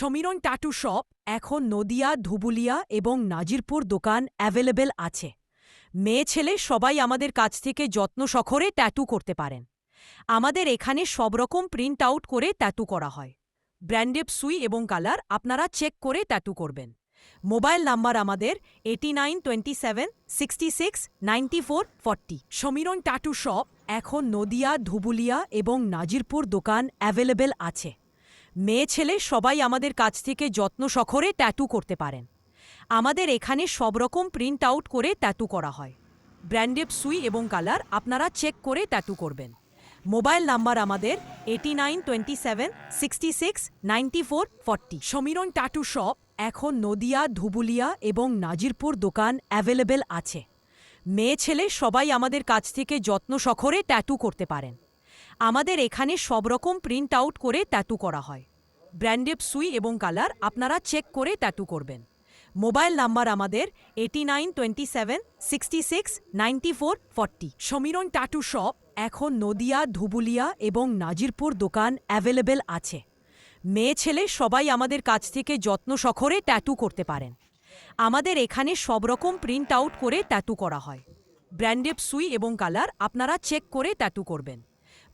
সমীরন tattoo shop এখন নদিয়া, ধুবুলিয়া এবং নাজিরপুর দোকান অ্যাভেলেবেল আছে। মেয়ে ছেলে সবাই আমাদের কাছ থেকে যত্ন সখরে ট্যাটু করতে পারেন। আমাদের এখানে সব রকম প্রিন্ট আউট করে ট্যাটু করা হয়। ব্র্যান্ডেড সুই এবং কালার আপনারা চেক করে ট্যাটু করবেন। মোবাইল নাম্বার আমাদের eighty nine twenty seven, sixty six, ninety four, forty. Samiran tattoo shop এখন নদিয়া, ধুবুলিয়া এবং নাজিরপুর দোকান অ্যাভেলেবেল আছে। মেয়ে ছেলে সবাই আমাদের কাছ থেকে যত্ন সখরে ট্যাটু করতে পারেন। আমাদের এখানে সব রকম প্রিন্ট আউট করে ট্যাটু করা হয়। ব্র্যান্ডেড সুই এবং কালার আপনারা চেক করে ট্যাটু করবেন। মোবাইল নাম্বার আমাদের eighty nine twenty seven sixty six ninety four forty Samiran tattoo shop এখন নদিয়া, ধুবুলিয়া এবং নাজিরপুর দোকান অ্যাভেলেবেল আছে। মেয়ে ছেলে সবাই আমাদের কাছ থেকে যত্ন সখরে ট্যাটু করতে পারেন। আমাদের এখানে সব রকম প্রিন্ট আউট করে ট্যাটু করা হয়। ব্র্যান্ডেড সুই এবং কালার আপনারা চেক করে ট্যাটু করবেন। মোবাইল নাম্বার আমাদের eighty nine twenty seven sixty six ninety four forty Samiran tattoo shop এখন নদিয়া, ধুবুলিয়া এবং নাজিরপুর দোকান অ্যাভেলেবেল আছে। মেয়ে ছেলে সবাই আমাদের কাছ থেকে যত্ন সখরে ট্যাটু করতে পারেন। আমাদের এখানে সব রকম প্রিন্ট আউট করে ট্যাটু করা হয়। ব্র্যান্ডেড সুই এবং কালার আপনারা চেক করে ট্যাটু করবেন।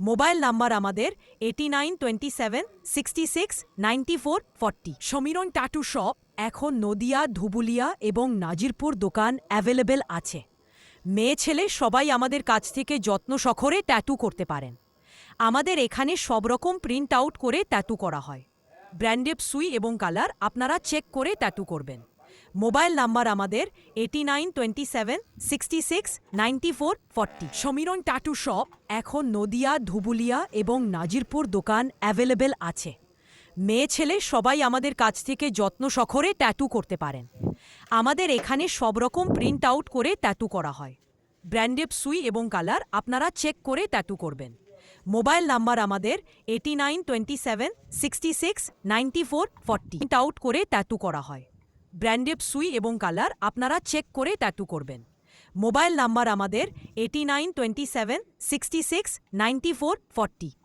মোবাইল নাম্বার আমাদের eighty nine twenty seven sixty six ninety four forty Samiran tattoo shop, এখন নদিয়া, ধুবুলিয়া এবং নাজিরপুর দোকান অ্যাভেলেবেল আছে। মেয়ে ছেলে সবাই আমাদের কাছ থেকে যত্ন সখরে ট্যাটু করতে পারেন। আমাদের এখানে সব রকম প্রিন্ট আউট করে ট্যাটু করা হয়। ব্র্যান্ডেড সুই এবং কালার আপনারা চেক করে ট্যাটু করবেন। মোবাইল নাম্বার আমাদের eighty nine twenty seven sixty six ninety four forty Samiran tattoo shop, এখন নদিয়া, ধুবুলিয়া এবং নাজিরপুর দোকান অ্যাভেলেবেল আছে। মেয়ে ছেলে সবাই আমাদের কাছ থেকে যত্ন সখরে ট্যাটু করতে পারেন। আমাদের এখানে সব রকম প্রিন্ট আউট করে ট্যাটু করা হয়। ব্র্যান্ডেড সুই এবং কালার আপনারা চেক করে ট্যাটু করবেন। মোবাইল নাম্বার আমাদের eighty nine twenty seven sixty six ninety four forty out করে ট্যাটু করা হয়। ব্র্যান্ডেড সুই এবং কালার আপনারা চেক করে ট্যাটু করবেন। মোবাইল নাম্বার আমাদের eighty nine twenty seven sixty six ninety four forty